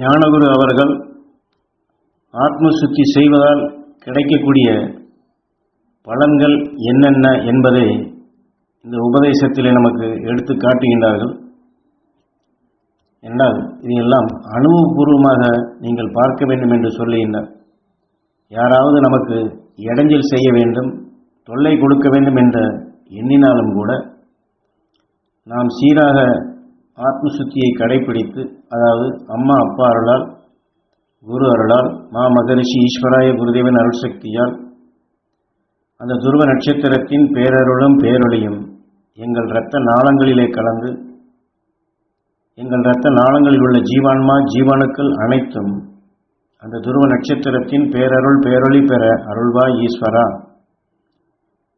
ஞானகுரு அவர்கள் ஆத்ம சுத்தி செய்வதால் கிடைக்கக்கூடிய பலன்கள் என்னென்ன என்பதை இந்த உபதேசத்திலே நமக்கு எடுத்து காட்டுகின்றார்கள். என்றால் இதையெல்லாம் அனுபவபூர்வமாக நீங்கள் பார்க்க வேண்டும் என்று சொல்லுகின்றார். யாராவது நமக்கு இடைஞ்சல் செய்ய வேண்டும் தொல்லை கொடுக்க வேண்டும் என்ற எண்ணினாலும் கூட நாம் சீராக ஆத்மசுத்தியை கடைபிடித்து அதாவது அம்மா அப்பா அருளால் குரு அருளால் மா மகரிஷி ஈஸ்வராய குருதேவன் அருள் சக்தியால் அந்த துருவ நட்சத்திரத்தின் பேரருளும் பேரொளியும் எங்கள் இரத்த நாளங்களிலே கலந்து எங்கள் இரத்த நாளங்களில் உள்ள ஜீவான்மா ஜீவாணுக்கள் அனைத்தும் அந்த துருவ நட்சத்திரத்தின் பேரருள் பேரொளி பெற அருள்வா ஈஸ்வரா.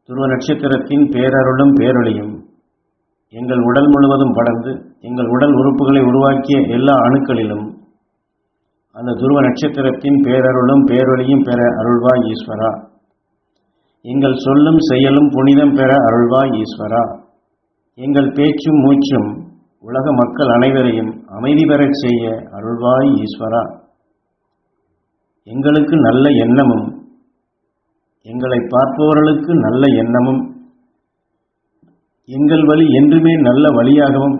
துருவ நட்சத்திரத்தின் பேரருளும் பேரொளியும் எங்கள் உடல் முழுவதும் படர்ந்து எங்கள் உடல் உறுப்புகளை உருவாக்கிய எல்லா அணுக்களிலும் அந்த துருவ நட்சத்திரத்தின் பேரருளும் பேரொழியும் பெற அருள்வாய் ஈஸ்வரா. எங்கள் சொல்லும் செயலும் புனிதம் பெற அருள்வாய் ஈஸ்வரா. எங்கள் பேச்சும் மூச்சும் உலக மக்கள் அனைவரையும் அமைதி பெறச் செய்ய அருள்வாய் ஈஸ்வரா. எங்களுக்கு நல்ல எண்ணமும் எங்களை பார்ப்பவர்களுக்கு நல்ல எண்ணமும் எங்கள் வழி என்றுமே நல்ல வழியாகவும்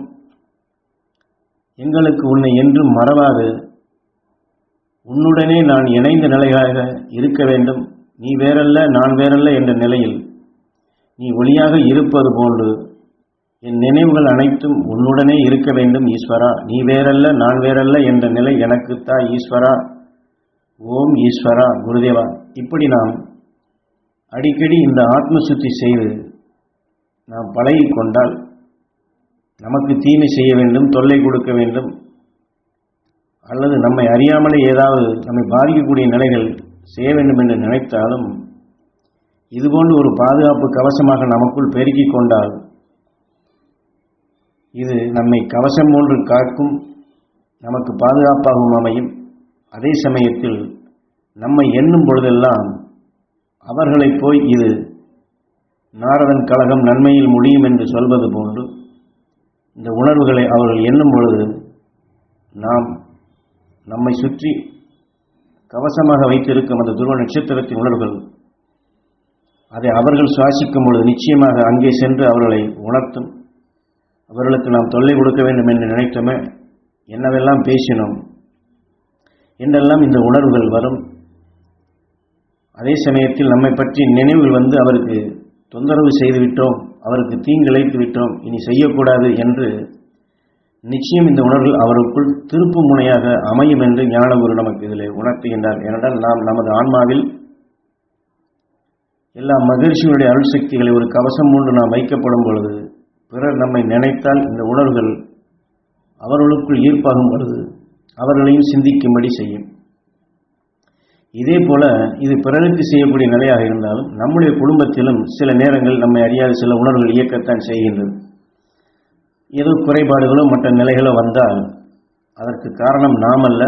எங்களுக்கு உன்னை என்றும் மறவாது. உன்னுடனே நான் இணைந்த நிலையாக இருக்க வேண்டும். நீ வேறல்ல நான் வேறல்ல என்ற நிலையில் நீ ஒளியாக இருப்பது போன்று என் நினைவுகள் அனைத்தும் உன்னுடனே இருக்க வேண்டும் ஈஸ்வரா. நீ வேறல்ல நான் வேறல்ல என்ற நிலை எனக்குத்தா ஈஸ்வரா. ஓம் ஈஸ்வரா குருதேவா. இப்படி நாம் அடிக்கடி இந்த ஆத்ம சுத்தி செய்து நாம் பழகி கொண்டால் நமக்கு தீமை செய்ய வேண்டும் தொல்லை கொடுக்க வேண்டும் அல்லது நம்மை அறியாமலே ஏதாவது நம்மை பாதிக்கக்கூடிய நிலைகள் செய்ய வேண்டும் என்று நினைத்தாலும் இதுபோன்று ஒரு பாதுகாப்பு கவசமாக நமக்குள் பெருக்கிக் கொண்டால் இது நம்மை கவசம் போன்று காக்கும் நமக்கு பாதுகாப்பாகவும் அமையும். அதே சமயத்தில் நம்மை எண்ணும் பொழுதெல்லாம் அவர்களை போய் இது நாரதன் கழகம் நன்மையில் முடியும் என்று சொல்வது போன்று இந்த உணர்வுகளை அவர்கள் எண்ணும் பொழுது நாம் நம்மை சுற்றி கவசமாக வைத்திருக்கும் அந்த துருவ நட்சத்திரத்தின் உணர்வுகள் அதை அவர்கள் சுவாசிக்கும் பொழுது நிச்சயமாக அங்கே சென்று அவர்களை உணர்த்தும். அவர்களுக்கு நாம் தொல்லை கொடுக்க வேண்டும் என்று நினைத்தோமே என்னவெல்லாம் பேசினோம் என்றெல்லாம் இந்த உணர்வுகள் வரும். அதே சமயத்தில் நம்மை பற்றி நினைவுகள் வந்து அவருக்கு தொந்தரவு செய்துவிட்டோம் அவருக்கு தீங்கிழைத்து விட்டோம் இனி செய்யக்கூடாது என்று நிச்சயம் இந்த உணர்வுகள் அவருக்குள் திருப்பு முனையாக அமையும் என்று ஞானகுரு நமக்கு இதில் உணர்த்துகின்றார். ஏனென்றால் நாம் நமது ஆன்மாவில் எல்லா மகிழ்ச்சியினுடைய அருள் சக்திகளை ஒரு கவசம் மூன்று நாம் வைக்கப்படும் பொழுது பிறர் நம்மை நினைத்தால் இந்த உணர்வுகள் அவர்களுக்குள் ஈர்ப்பாகும் பொழுது அவர்களையும் சிந்திக்கும்படி செய்யும். இதே போல இது பிறருக்கு செய்யக்கூடிய நிலையாக இருந்தாலும் நம்முடைய குடும்பத்திலும் சில நேரங்கள் நம்மை அறியாத சில உணர்வுகள் இயக்கத்தான் செய்கின்றது. ஏதோ குறைபாடுகளோ மற்ற நிலைகளோ வந்தால் அதற்கு காரணம் நாம் அல்ல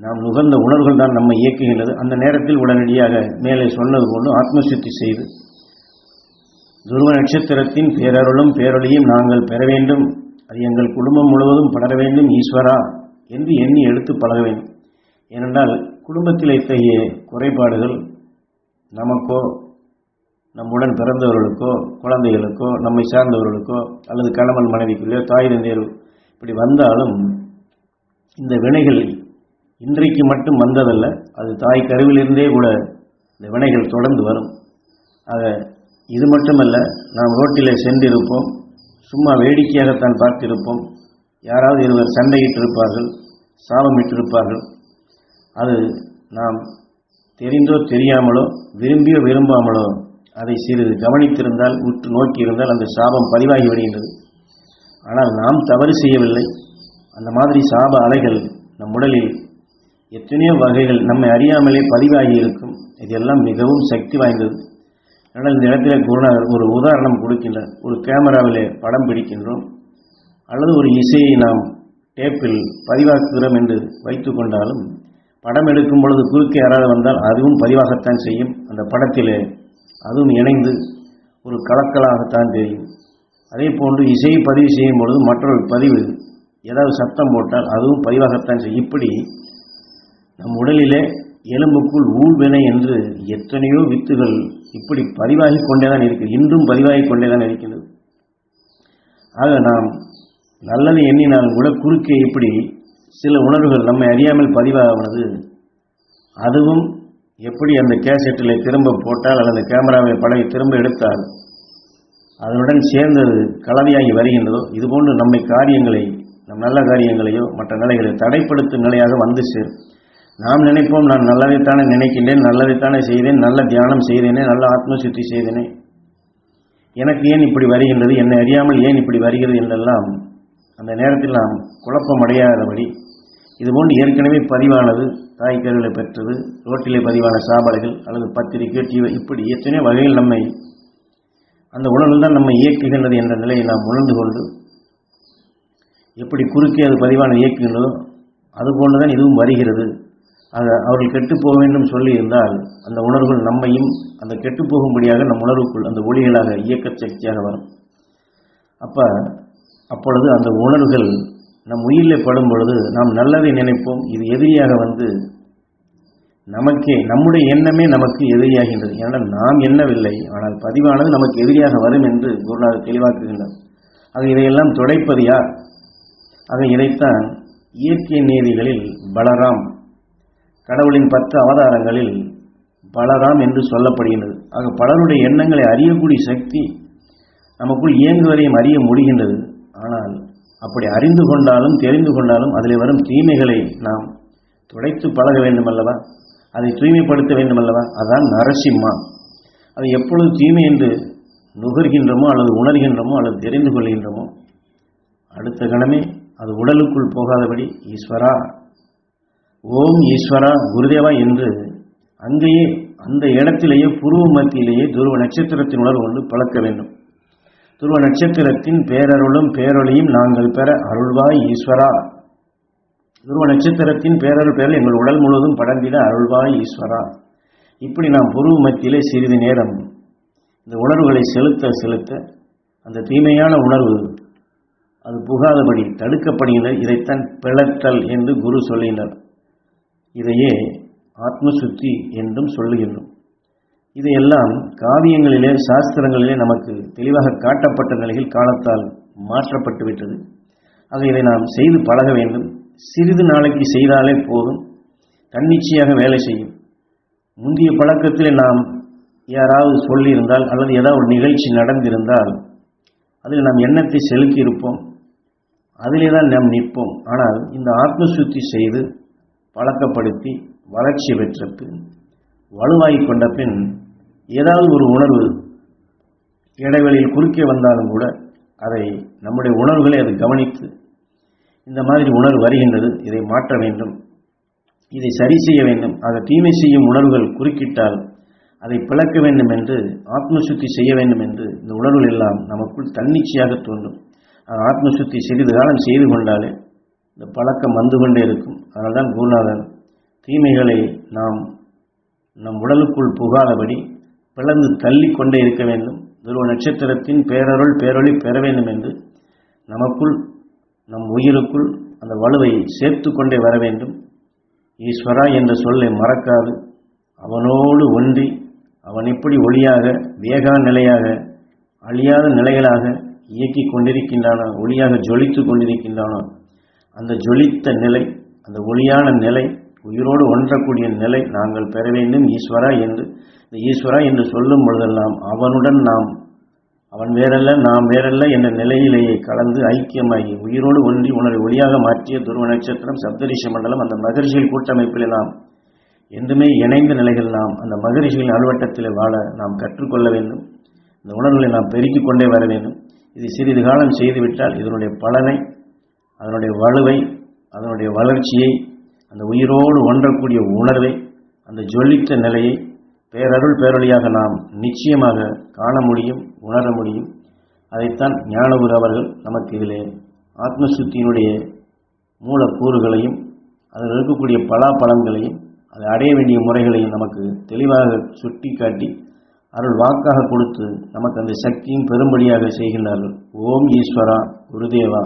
நாம் நுகர்ந்த உணர்வுகள் தான் நம்மை இயக்குகின்றது. அந்த நேரத்தில் உடனடியாக மேலே சொன்னது போன்று ஆத்மசுத்தி செய்து துருவ நட்சத்திரத்தின் பேரருளும் பேரொழியும் நாங்கள் பெற வேண்டும். அது எங்கள் குடும்பம் முழுவதும் படர வேண்டும் ஈஸ்வரா என்று எண்ணி எடுத்து பழக வேண்டும். ஏனென்றால் குடும்பத்தில் இத்தகைய குறைபாடுகள் நமக்கோ நம்முடன் பிறந்தவர்களுக்கோ குழந்தைகளுக்கோ நம்மை சார்ந்தவர்களுக்கோ அல்லது கணவன் மனைவிக்குள்ளேயோ தாய் தந்தையர் இப்படி வந்தாலும் இந்த வினைகள் இன்றைக்கு மட்டும் வந்ததல்ல அது தாய் கருவிலிருந்தே கூட இந்த வினைகள் தொடர்ந்து வரும். ஆக இது மட்டுமல்ல நாம் ரோட்டிலே சென்றிருப்போம் சும்மா வேடிக்கையாகத்தான் பார்த்திருப்போம். யாராவது இருவர் சண்டையிட்டிருப்பார்கள் சாபமிட்டிருப்பார்கள். அது நாம் தெரிந்தோ தெரியாமலோ விரும்பியோ விரும்பாமலோ அதை சிறிது கவனித்திருந்தால் உற்று நோக்கியிருந்தால் அந்த சாபம் பதிவாகி வருகின்றது ஆனால் நாம் தவறு செய்யவில்லை. அந்த மாதிரி சாப அலைகள் நம் உடலில் எத்தனையோ வகைகள் நம்மை அறியாமலே பதிவாகி இருக்கும். இதெல்லாம் மிகவும் சக்தி வாய்ந்தது. ஆனால் இந்த இடத்துல குருநாதர் ஒரு உதாரணம் கொடுக்கின்றார். ஒரு கேமராவிலே படம் பிடிக்கின்றோம். அல்லது ஒரு இசையை நாம் டேப்பில் பதிவாக்குகிறோம் என்று வைத்து கொண்டாலும் படம் எடுக்கும் பொழுது குறுக்கே யாராவது வந்தால் அதுவும் பதிவாகத்தான் செய்யும். அந்த படத்தில் அதுவும் இணைந்து ஒரு கலக்கலாகத்தான் தெரியும். அதே போன்று இசையை பதிவு செய்யும் பொழுது மற்றொரு பதிவு ஏதாவது சத்தம் போட்டால் அதுவும் பதிவாகத்தான் செய்யும். இப்படி நம் உடலிலே எலும்புக்குள் ஊழ்வினை என்று எத்தனையோ வித்துகள் இப்படி பதிவாகி கொண்டே தான் இருக்கிறது. இன்றும் பதிவாகி கொண்டே தான் இருக்கிறது. ஆக நாம் நல்லது எண்ணினாலும் கூட குறுக்கே இப்படி சில உணர்வுகள் நம்மை அறியாமல் பதிவாகிறது அதுவும் எப்படி அந்த கேசட்டில் திரும்ப போட்டால் அல்லது கேமராவை படகை திரும்ப எடுத்தால் அதனுடன் சேர்ந்தது கலவையாகி வருகின்றதோ இதுபோன்று நம்மை காரியங்களை நம் நல்ல காரியங்களையோ மற்ற நிலைகளை தடைப்படுத்தும் நிலையாக வந்து சேரும். நாம் நினைப்போம் நான் நல்லதைத்தானே நினைக்கின்றேன் நல்லதைத்தானே செய்தேன் நல்ல தியானம் செய்தேனே நல்ல ஆத்ம சுத்தி செய்தேனே. எனக்கு ஏன் இப்படி வருகின்றது? என்னை அறியாமல் ஏன் இப்படி வருகிறது என்றெல்லாம் அந்த நேரத்தில் நாம் குழப்பம் அடையாதபடி இதுபோன்று ஏற்கனவே பதிவானது தாய்க்கருகளை பெற்றது ரோட்டிலே பதிவான சாப்பாடுகள் அல்லது பத்திரிக்கை டிவி இப்படி எத்தனையோ வகையில் நம்மை அந்த உணர்வு தான் நம்மை இயக்குகின்றது என்ற நிலையை நாம் உணர்ந்து கொண்டு எப்படி குறுக்கே அது பதிவான இயக்குகின்றதோ அதுபோன்று தான் இதுவும் வருகிறது. அதை அவர்கள் கெட்டுப்போக வேண்டும் சொல்லி இருந்தால் அந்த உணர்வுகள் நம்மையும் அந்த கெட்டுப்போகும்படியாக நம் உணர்வுக்குள் அந்த ஒளிகளாக இயக்க சக்தியாக வரும். அப்போ அப்பொழுது அந்த உணர்வுகள் நம் உயிரில் படும் பொழுது நாம் நல்லதை நினைப்போம். இது எதிரியாக வந்து நமக்கே நம்முடைய எண்ணமே நமக்கு எதிரியாகின்றது. ஏனால் நாம் எண்ணவில்லை ஆனால் பதிவானது நமக்கு எதிரியாக வரும் என்று குருநாதர் தெளிவாக்குகின்றார். ஆக இதையெல்லாம் துடைப்பது யார்? ஆக இதைத்தான் இயற்கை நீதிகளில் பலராம் கடவுளின் பத்து அவதாரங்களில் பலராம் என்று சொல்லப்படுகின்றது. ஆக பலருடைய எண்ணங்களை அறியக்கூடிய சக்தி நமக்குள் இயங்குவதையும் அறிய முடிகின்றது. ஆனால் அப்படி அறிந்து கொண்டாலும் தெரிந்து கொண்டாலும் அதில் வரும் தீமைகளை நாம் துடைத்து பழக வேண்டும் அல்லவா அதை தூய்மைப்படுத்த வேண்டும் அல்லவா அதான் நரசிம்மா. அது எப்பொழுது தீமை என்று நுகர்கின்றமோ அல்லது உணர்கின்றமோ அல்லது தெரிந்து கொள்கின்றமோ அடுத்த கணமே அது உடலுக்குள் போகாதபடி ஈஸ்வரா ஓம் ஈஸ்வரா குருதேவா என்று அங்கேயே அந்த இடத்திலேயே புருவ மத்தியிலேயே துருவ நட்சத்திரத்தின் உணர்வு கொண்டு பழக்க வேண்டும். துருவ நட்சத்திரத்தின் பேரருளும் பேரொளியும் நாங்கள் பெற அருள்வாய் ஈஸ்வரா. துருவ நட்சத்திரத்தின் பேரருள் பேரில் எங்கள் உடல் முழுவதும் படர்ந்திட அருள்வாய் ஈஸ்வரா. இப்படி நாம் புருவ மத்தியிலே சிறிது நேரம் இந்த உணர்வுகளை செலுத்த செலுத்த அந்த தீமையான உணர்வு அது புகாதபடி தடுக்கப்படுகின்றது இதைத்தான் பிளத்தல் என்று குரு சொல்லினர் இதையே ஆத்மசுத்தி என்றும் சொல்லுகின்றோம். இதையெல்லாம் காவியங்களிலே சாஸ்திரங்களிலே நமக்கு தெளிவாக காட்டப்பட்ட நிலையில் காலத்தால் மாற்றப்பட்டு விட்டது. ஆக இதை நாம் செய்து பழக வேண்டும். சிறிது நாளைக்கு செய்தாலே போதும். தன்னிச்சையாக வேலை செய்யும். முந்தைய பழக்கத்தில் நாம் யாராவது சொல்லியிருந்தால் அல்லது ஏதாவது ஒரு நிகழ்ச்சி நடந்திருந்தால் அதில் நாம் எண்ணத்தை செலுத்தி இருப்போம். அதிலே தான் நாம் நிற்போம். ஆனால் இந்த ஆத்மசுத்தி செய்து பழக்கப்படுத்தி வளர்ச்சி பெற்ற பின் வலுவாகிக் கொண்ட பின் ஏதாவது ஒரு உணர்வு இடைவெளியில் குறுக்கே வந்தாலும் கூட அதை நம்முடைய உணர்வுகளை அதை கவனித்து இந்த மாதிரி உணர்வு வருகின்றது இதை மாற்ற வேண்டும். இதை சரி செய்ய வேண்டும். அதை தீமை செய்யும் உணர்வுகள் குறுக்கிட்டால் அதை பிளக்க வேண்டும் என்று ஆத்மசுத்தி செய்ய வேண்டும் என்று இந்த உணர்வுகள் எல்லாம் நமக்குள் தன்னிச்சையாக தோன்றும். ஆத்மசுத்தி சிறிது காலம் செய்து கொண்டாலே இந்த பழக்கம் வந்து கொண்டே இருக்கும். அதனால்தான் குருநாதன் தீமைகளை நாம் நம் உடலுக்குள் புகாதபடி பிளந்து தள்ளி கொண்டே இருக்க வேண்டும். துருவ நட்சத்திரத்தின் பேரருள் பேரொளி பெற வேண்டும் என்று நமக்குள் நம் உயிருக்குள் அந்த வலுவை சேர்த்து கொண்டே வர வேண்டும். ஈஸ்வரா என்ற சொல்லை மறக்காது. அவனோடு ஒன்றி அவன் எப்படி ஒளியாக வேகா நிலையாக அழியாத நிலைகளாக இயக்கிக் கொண்டிருக்கின்றானோ ஒளியாக ஜொலித்து கொண்டிருக்கின்றானோ அந்த ஜொலித்த நிலை அந்த ஒளியான நிலை உயிரோடு ஒன்றக்கூடிய நிலை நாங்கள் பெற வேண்டும் ஈஸ்வரா என்று. இந்த ஈஸ்வரா என்று சொல்லும் பொழுதெல்லாம் அவனுடன் நாம் அவன் வேறல்ல நாம் வேறல்ல என்ற நிலையிலேயே கலந்து ஐக்கியமாகி உயிரோடு ஒன்றி உணரை ஒளியாக மாற்றிய துருவ நட்சத்திரம் சப்தரிஷி மண்டலம் அந்த மகரிஷிகள் கூட்டமைப்பில் நாம் என்றுமே இணைந்த நிலைகள் நாம் அந்த மகரிஷிகளின் அலுவட்டத்தில் வாழ நாம் கற்றுக்கொள்ள வேண்டும். இந்த உணர்வுகளை நாம் பெருக்கிக் கொண்டே வர வேண்டும். இது சிறிது காலம் செய்துவிட்டால் இதனுடைய பலனை அதனுடைய வலுவை அதனுடைய வளர்ச்சியை அந்த உயிரோடு ஒன்றக்கூடிய உணர்வை அந்த ஜொலித்த நிலையை பேரருள் பேரொழியாக நாம் நிச்சயமாக காண முடியும் உணர முடியும். அதைத்தான் ஞானகுரு அவர்கள் நமக்கு இதிலே ஆத்மசுத்தியினுடைய மூலக்கூறுகளையும் அதில் இருக்கக்கூடிய பலாப்பழங்களையும் அதை அடைய வேண்டிய முறைகளையும் நமக்கு தெளிவாக சுட்டி காட்டி அருள் வாக்காக கொடுத்து நமக்கு அந்த சக்தியும் பெரும்படியாக செய்கின்றார்கள். ஓம் ஈஸ்வரா குருதேவா.